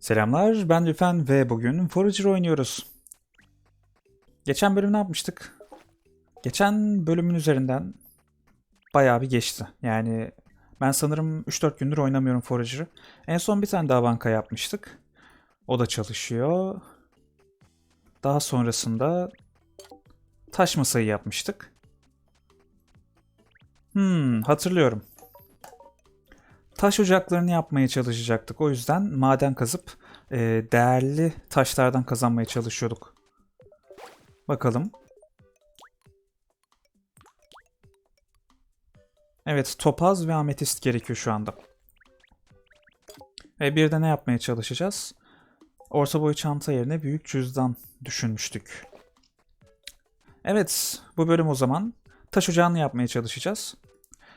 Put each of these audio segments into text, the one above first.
Selamlar, ben Lüfen ve bugün Forager oynuyoruz. Geçen bölüm ne yapmıştık? Geçen bölümün üzerinden bayağı bir geçti. Yani ben sanırım 3-4 gündür oynamıyorum Forager'ı. En son bir tane daha banka yapmıştık. O da çalışıyor. Daha sonrasında taş masayı yapmıştık. Hmm, hatırlıyorum. Taş ocaklarını yapmaya çalışacaktık. O yüzden maden kazıp e, değerli taşlardan kazanmaya çalışıyorduk. Bakalım. Evet, topaz ve ametist gerekiyor şu anda. Ve bir de ne yapmaya çalışacağız? Orta boy çanta yerine büyük cüzdan düşünmüştük. Evet, bu bölüm o zaman taş ocağını yapmaya çalışacağız.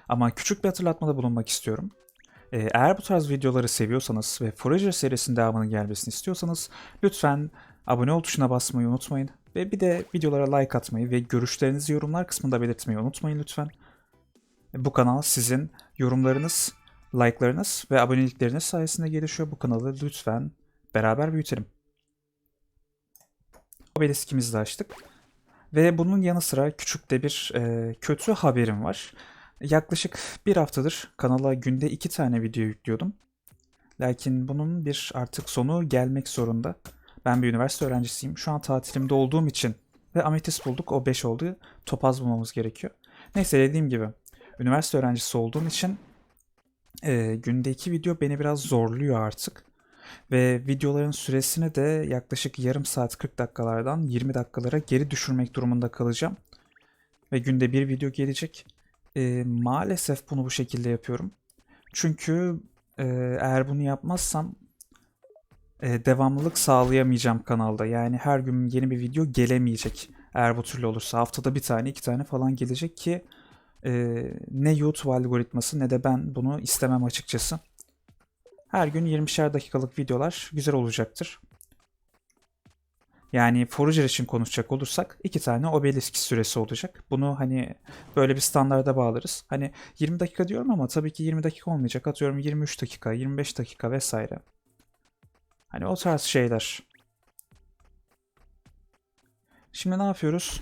Ama küçük bir hatırlatmada bulunmak istiyorum. Ee, Eğer bu tarz videoları seviyorsanız ve Forager serisinin devamının gelmesini istiyorsanız lütfen abone ol tuşuna basmayı unutmayın. Ve bir de videolara like atmayı ve görüşlerinizi yorumlar kısmında belirtmeyi unutmayın lütfen. Bu kanal sizin yorumlarınız, like'larınız ve abonelikleriniz sayesinde gelişiyor. Bu kanalı lütfen beraber büyütelim. Obeliskimizi de açtık. Ve bunun yanı sıra küçük de bir e, kötü haberim var. Yaklaşık bir haftadır kanala günde iki tane video yüklüyordum. Lakin bunun bir artık sonu gelmek zorunda. Ben bir üniversite öğrencisiyim. Şu an tatilimde olduğum için ve ametist bulduk. O 5 oldu. Topaz bulmamız gerekiyor. Neyse dediğim gibi üniversite öğrencisi olduğum için e, günde iki video beni biraz zorluyor artık. Ve videoların süresini de yaklaşık yarım saat 40 dakikalardan 20 dakikalara geri düşürmek durumunda kalacağım. Ve günde bir video gelecek. E, maalesef bunu bu şekilde yapıyorum. Çünkü e, eğer bunu yapmazsam e, devamlılık sağlayamayacağım kanalda. Yani her gün yeni bir video gelemeyecek. Eğer bu türlü olursa haftada bir tane iki tane falan gelecek ki e, ne YouTube algoritması ne de ben bunu istemem açıkçası. Her gün 20'şer dakikalık videolar güzel olacaktır. Yani Forager için konuşacak olursak iki tane obelisk süresi olacak. Bunu hani böyle bir standarda bağlarız. Hani 20 dakika diyorum ama tabii ki 20 dakika olmayacak. Atıyorum 23 dakika, 25 dakika vesaire. Hani o tarz şeyler. Şimdi ne yapıyoruz?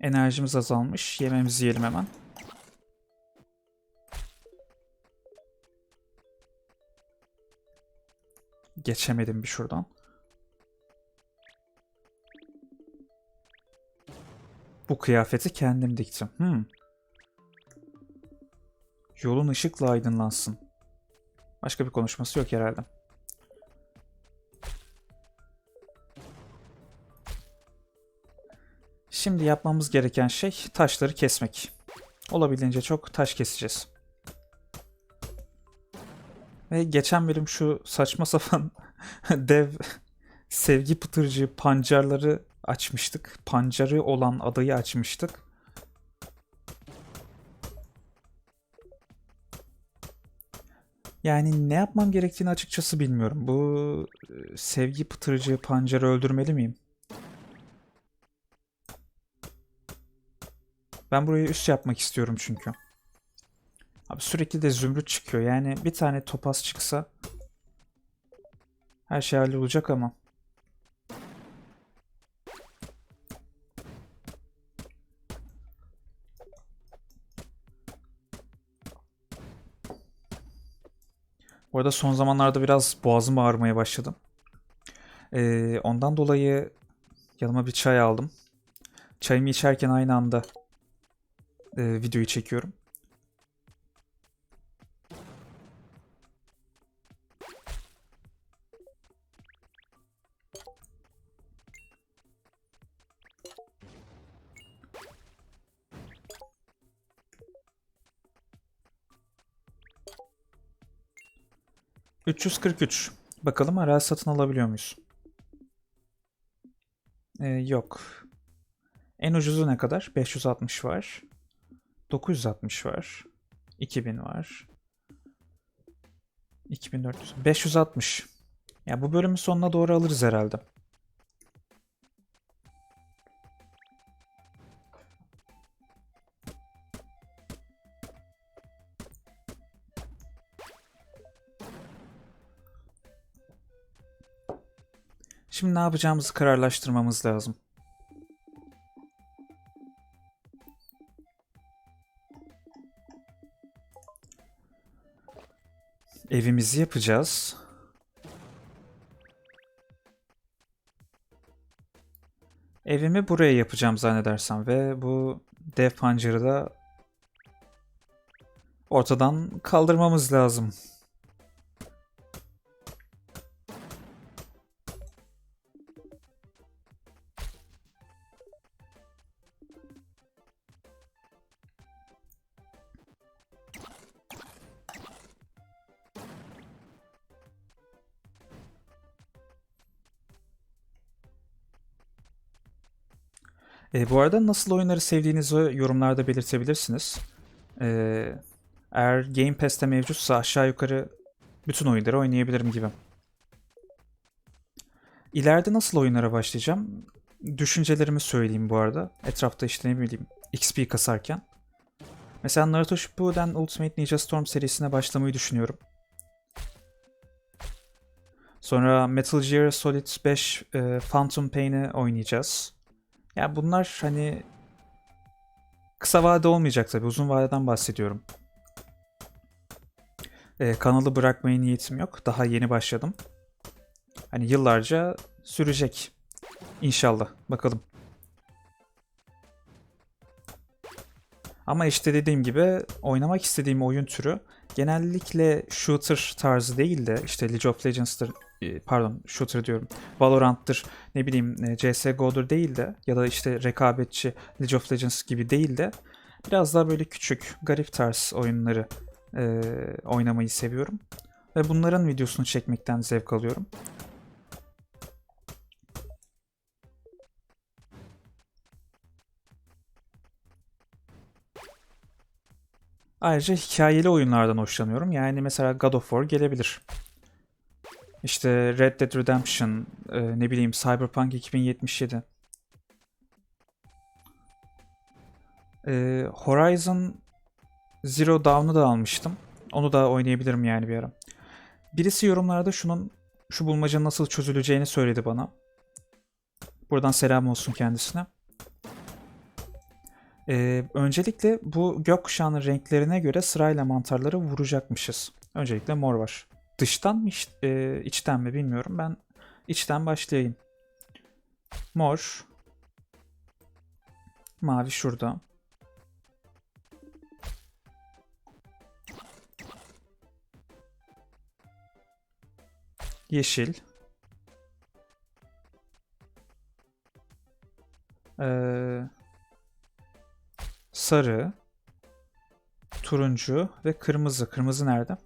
Enerjimiz azalmış. Yememizi yiyelim hemen. Geçemedim bir şuradan. Bu kıyafeti kendim diktim. Hmm. Yolun ışıkla aydınlansın. Başka bir konuşması yok herhalde. Şimdi yapmamız gereken şey taşları kesmek. Olabildiğince çok taş keseceğiz. Ve geçen bölüm şu saçma sapan dev sevgi pıtırcı pancarları açmıştık. Pancarı olan adayı açmıştık. Yani ne yapmam gerektiğini açıkçası bilmiyorum. Bu e, sevgi pıtırcı pancarı öldürmeli miyim? Ben burayı üst yapmak istiyorum çünkü. Abi sürekli de zümrüt çıkıyor. Yani bir tane topaz çıksa her şey hallolacak ama. Bu arada son zamanlarda biraz boğazım ağrımaya başladı. Ee, ondan dolayı yanıma bir çay aldım. Çayımı içerken aynı anda e, videoyu çekiyorum. ...343. Bakalım arazi satın alabiliyor muyuz? Ee, yok. En ucuzu ne kadar? 560 var. 960 var. 2000 var. 2400. 560. Ya bu bölümün sonuna doğru alırız herhalde. Şimdi ne yapacağımızı kararlaştırmamız lazım. Evimizi yapacağız. Evimi buraya yapacağım zannedersem ve bu dev pancarı da ortadan kaldırmamız lazım. E, bu arada nasıl oyunları sevdiğinizi yorumlarda belirtebilirsiniz. E, eğer Game Pass'te mevcutsa aşağı yukarı bütün oyunları oynayabilirim gibi. İleride nasıl oyunlara başlayacağım? Düşüncelerimi söyleyeyim bu arada. Etrafta işte ne bileyim XP kasarken. Mesela Naruto Shippuden Ultimate Ninja Storm serisine başlamayı düşünüyorum. Sonra Metal Gear Solid 5 e, Phantom Pain'i oynayacağız. Ya bunlar hani kısa vade olmayacak tabii. Uzun vadeden bahsediyorum. Ee, kanalı bırakmaya niyetim yok. Daha yeni başladım. Hani yıllarca sürecek. İnşallah. Bakalım. Ama işte dediğim gibi oynamak istediğim oyun türü genellikle shooter tarzı değil de işte League of Legends'tır pardon shooter diyorum Valorant'tır ne bileyim e, CSGO'dur değil de ya da işte rekabetçi League of Legends gibi değil de biraz daha böyle küçük garip tarz oyunları e, oynamayı seviyorum. Ve bunların videosunu çekmekten zevk alıyorum. Ayrıca hikayeli oyunlardan hoşlanıyorum. Yani mesela God of War gelebilir. İşte Red Dead Redemption, e, ne bileyim Cyberpunk 2077. E, Horizon Zero Dawn'u da almıştım. Onu da oynayabilirim yani bir ara. Birisi yorumlarda şunun şu bulmacanın nasıl çözüleceğini söyledi bana. Buradan selam olsun kendisine. Ee, öncelikle bu gökkuşağının renklerine göre sırayla mantarları vuracakmışız. Öncelikle mor var. Dıştan mı iç- e, içten mi bilmiyorum. Ben içten başlayayım. Mor. Mavi şurada. Yeşil. Ee, sarı. Turuncu ve kırmızı. Kırmızı nerede?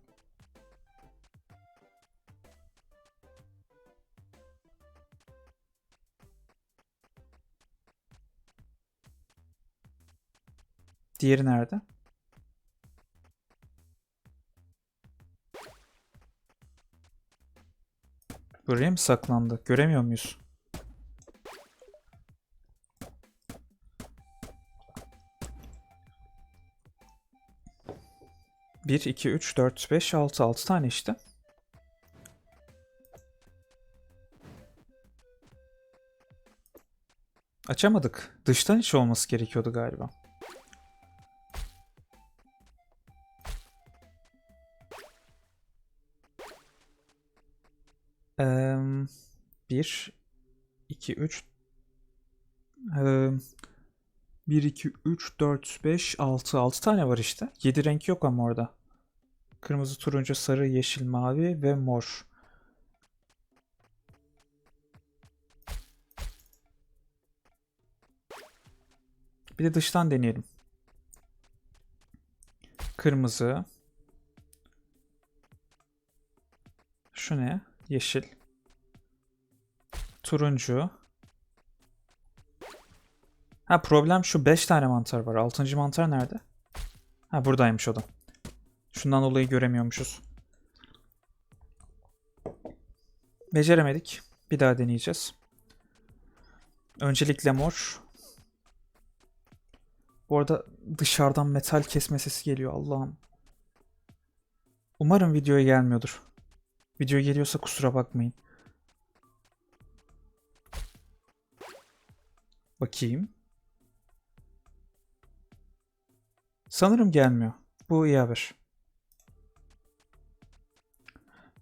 Diğeri nerede? Buraya mı saklandı? Göremiyor muyuz? Bir, iki, üç, dört, beş, altı. Altı tane işte. Açamadık. Dıştan içi olması gerekiyordu galiba. 1, 2, 3, 1, 2, 3, 4, 5, 6. 6 tane var işte. 7 renk yok ama orada. Kırmızı, turuncu, sarı, yeşil, mavi ve mor. Bir de dıştan deneyelim. Kırmızı. Şu ne? Yeşil. Turuncu. Ha problem şu 5 tane mantar var. 6. mantar nerede? Ha buradaymış o da. Şundan dolayı göremiyormuşuz. Beceremedik. Bir daha deneyeceğiz. Öncelikle mor. Bu arada dışarıdan metal kesme sesi geliyor Allah'ım. Umarım videoya gelmiyordur. Video geliyorsa kusura bakmayın. Bakayım. Sanırım gelmiyor. Bu iyi haber.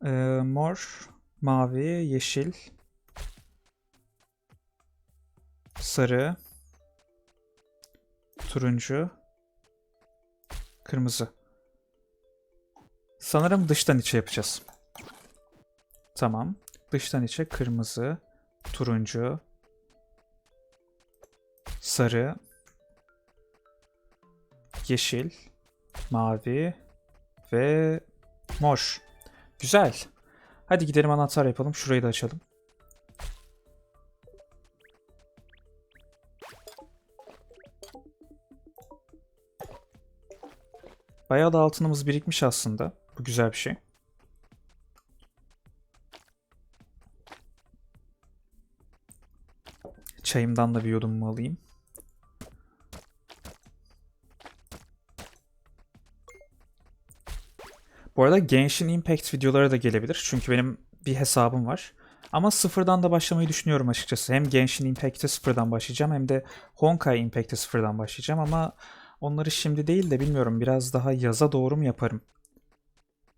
Ee, mor, mavi, yeşil, sarı, turuncu, kırmızı. Sanırım dıştan içe yapacağız. Tamam. Dıştan içe kırmızı, turuncu, sarı, yeşil, mavi ve mor. Güzel. Hadi gidelim anahtar yapalım. Şurayı da açalım. Bayağı da altınımız birikmiş aslında. Bu güzel bir şey. Çayımdan da bir yudumumu alayım. Bu arada Genshin Impact videoları da gelebilir. Çünkü benim bir hesabım var. Ama sıfırdan da başlamayı düşünüyorum açıkçası. Hem Genshin Impact'e sıfırdan başlayacağım hem de Honkai Impact'e sıfırdan başlayacağım ama onları şimdi değil de bilmiyorum biraz daha yaza doğru mu yaparım?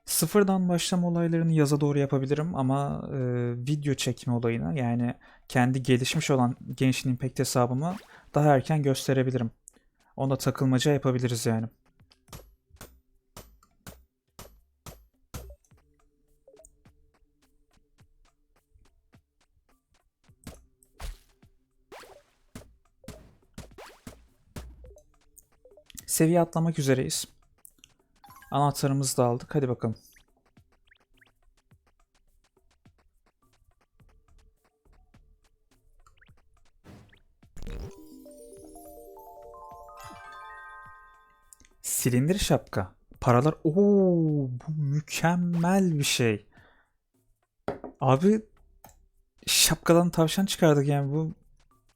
Sıfırdan başlama olaylarını yaza doğru yapabilirim ama e, video çekme olayını yani kendi gelişmiş olan Genshin Impact hesabımı daha erken gösterebilirim. Ona takılmaca yapabiliriz yani. Seviye atlamak üzereyiz. Anahtarımızı da aldık. Hadi bakalım. Silindir şapka. Paralar. Oo, bu mükemmel bir şey. Abi şapkadan tavşan çıkardık yani bu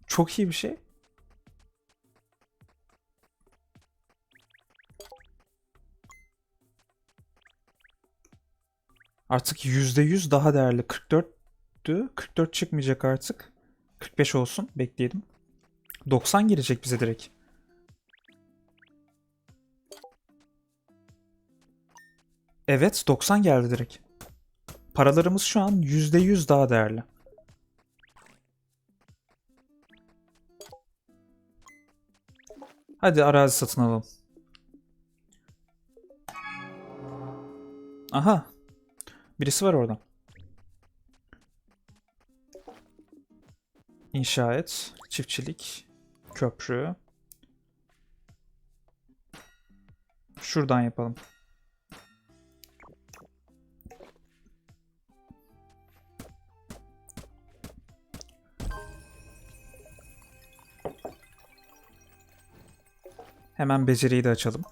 çok iyi bir şey. Artık %100 daha değerli. 44'tü. 44 çıkmayacak artık. 45 olsun. Bekleyelim. 90 gelecek bize direkt. Evet 90 geldi direkt. Paralarımız şu an %100 daha değerli. Hadi arazi satın alalım. Aha. Birisi var orada. İnşa et, çiftçilik, köprü. Şuradan yapalım. Hemen beceriyi de açalım.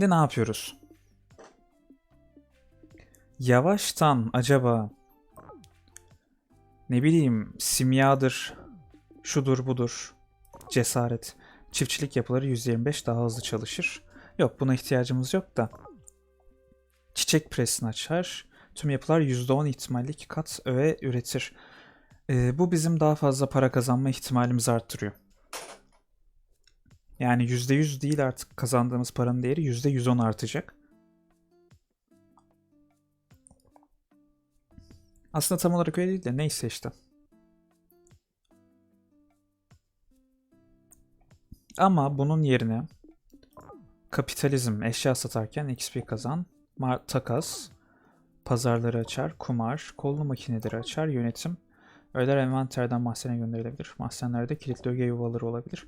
Şimdi ne yapıyoruz? Yavaştan acaba ne bileyim simyadır, şudur budur, cesaret, çiftçilik yapıları %25 daha hızlı çalışır. Yok buna ihtiyacımız yok da. Çiçek presini açar. Tüm yapılar %10 ihtimalle 2 kat öğe üretir. Ee, bu bizim daha fazla para kazanma ihtimalimizi arttırıyor. Yani %100 değil artık kazandığımız paranın değeri %110 artacak. Aslında tam olarak öyle değil de neyse işte. Ama bunun yerine kapitalizm eşya satarken XP kazan, takas, pazarları açar, kumar, kollu makineleri açar, yönetim, öğeler envanterden mahzene gönderilebilir. Mahzenlerde kilitli öge yuvaları olabilir.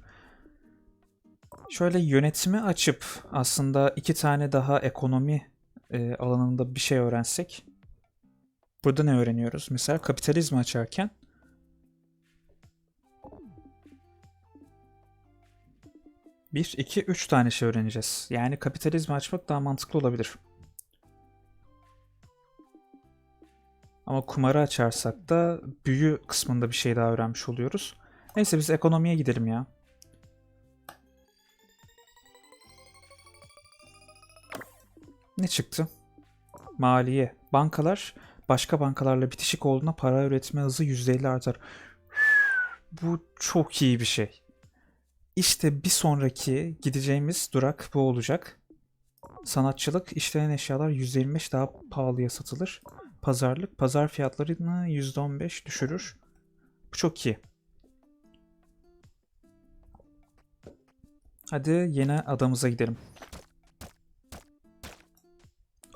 Şöyle yönetimi açıp aslında iki tane daha ekonomi e, alanında bir şey öğrensek. Burada ne öğreniyoruz? Mesela kapitalizmi açarken bir, iki, üç tane şey öğreneceğiz. Yani kapitalizmi açmak daha mantıklı olabilir. Ama kumarı açarsak da büyü kısmında bir şey daha öğrenmiş oluyoruz. Neyse biz ekonomiye gidelim ya. Ne çıktı? Maliye. Bankalar başka bankalarla bitişik olduğunda para üretme hızı %50 artar. Bu çok iyi bir şey. İşte bir sonraki gideceğimiz durak bu olacak. Sanatçılık, işlenen eşyalar %25 daha pahalıya satılır. Pazarlık, pazar fiyatlarını %15 düşürür. Bu çok iyi. Hadi yeni adamıza gidelim.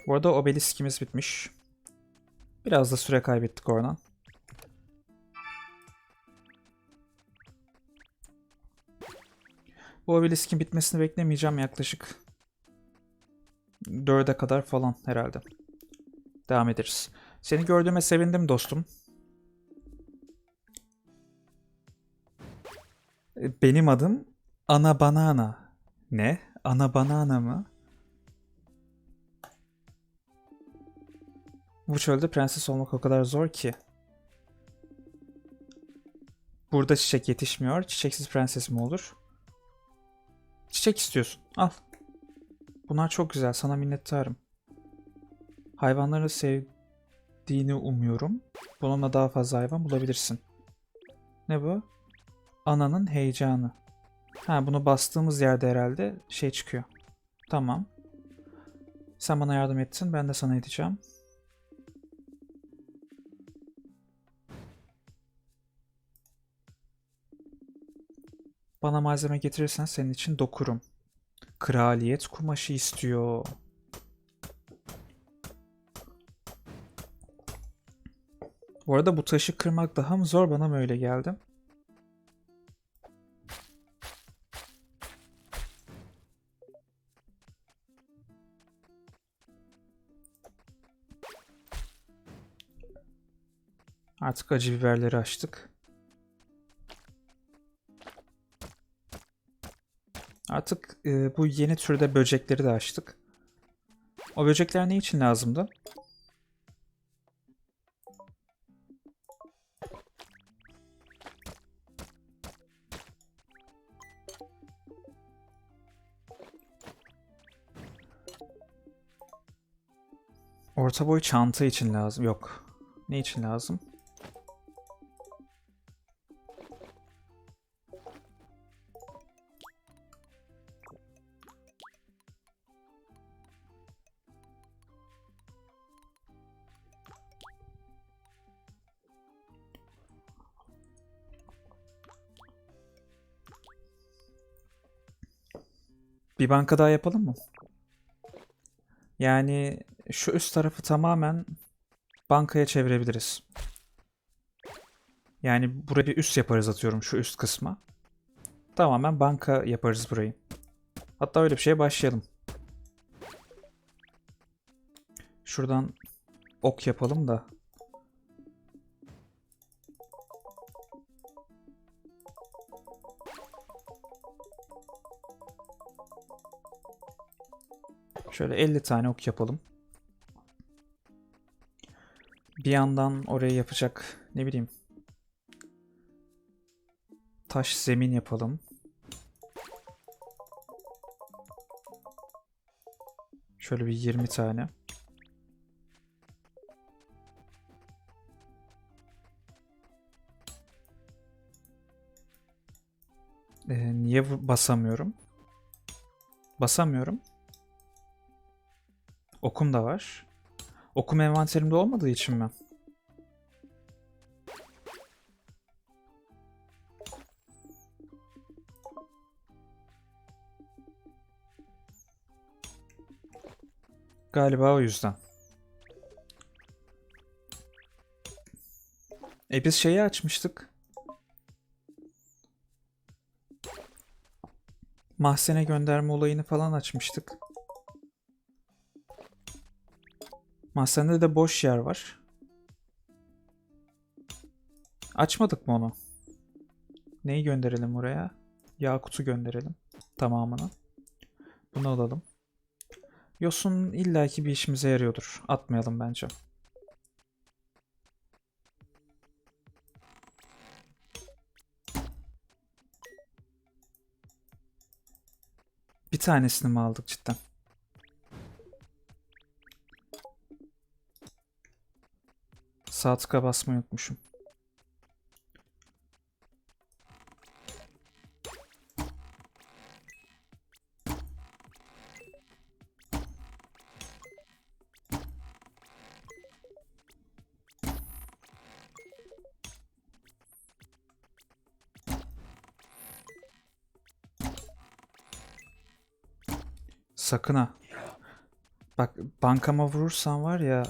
Bu arada obeliskimiz bitmiş. Biraz da süre kaybettik oradan. Bu obeliskin bitmesini beklemeyeceğim yaklaşık 4'e kadar falan herhalde. Devam ederiz. Seni gördüğüme sevindim dostum. Benim adım Ana Banana. Ne? Ana Banana mı? Bu çölde prenses olmak o kadar zor ki. Burada çiçek yetişmiyor. Çiçeksiz prenses mi olur? Çiçek istiyorsun. Al. Bunlar çok güzel. Sana minnettarım. Hayvanları sevdiğini umuyorum. Bununla daha fazla hayvan bulabilirsin. Ne bu? Ananın heyecanı. Ha bunu bastığımız yerde herhalde şey çıkıyor. Tamam. Sen bana yardım ettin. Ben de sana edeceğim. Bana malzeme getirirsen senin için dokurum. Kraliyet kumaşı istiyor. Bu arada bu taşı kırmak daha mı zor bana mı öyle geldi? Artık acı biberleri açtık. Artık e, bu yeni türde böcekleri de açtık. O böcekler ne için lazımdı? Orta boy çanta için lazım. Yok. Ne için lazım? Bir banka daha yapalım mı? Yani şu üst tarafı tamamen bankaya çevirebiliriz. Yani buraya bir üst yaparız atıyorum şu üst kısma. Tamamen banka yaparız burayı. Hatta öyle bir şeye başlayalım. Şuradan ok yapalım da. Şöyle 50 tane ok yapalım. Bir yandan oraya yapacak ne bileyim taş zemin yapalım. Şöyle bir 20 tane. Ee, niye basamıyorum? Basamıyorum. Okum da var. Okum envanterimde olmadığı için mi? Galiba o yüzden. E biz şeyi açmıştık. Mahzene gönderme olayını falan açmıştık. Mahzende de boş yer var. Açmadık mı onu? Neyi gönderelim oraya? Yakut'u gönderelim. Tamamını. Bunu alalım. Yosun illaki bir işimize yarıyordur. Atmayalım bence. Bir tanesini mi aldık cidden? Sağ tıka basmayı unutmuşum. Sakın ha. Bak bankama vurursan var ya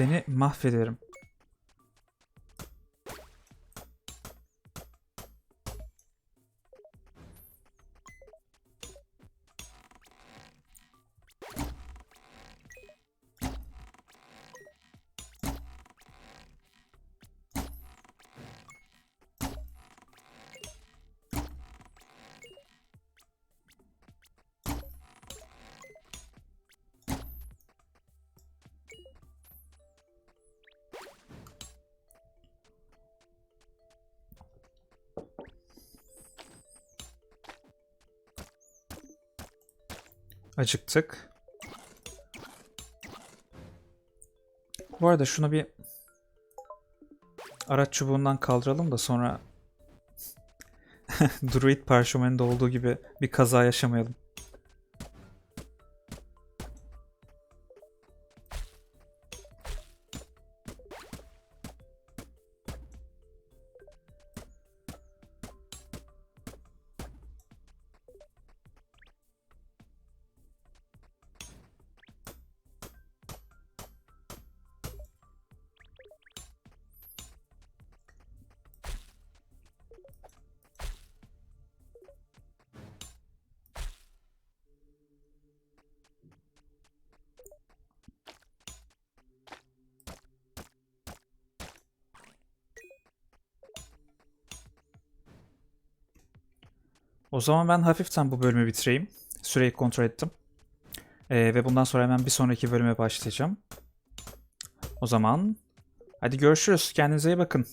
seni mahvederim. Acıktık. Bu arada şunu bir araç çubuğundan kaldıralım da sonra Druid parşömeninde olduğu gibi bir kaza yaşamayalım. O zaman ben hafiften bu bölümü bitireyim. Süreyi kontrol ettim. Ee, ve bundan sonra hemen bir sonraki bölüme başlayacağım. O zaman hadi görüşürüz. Kendinize iyi bakın.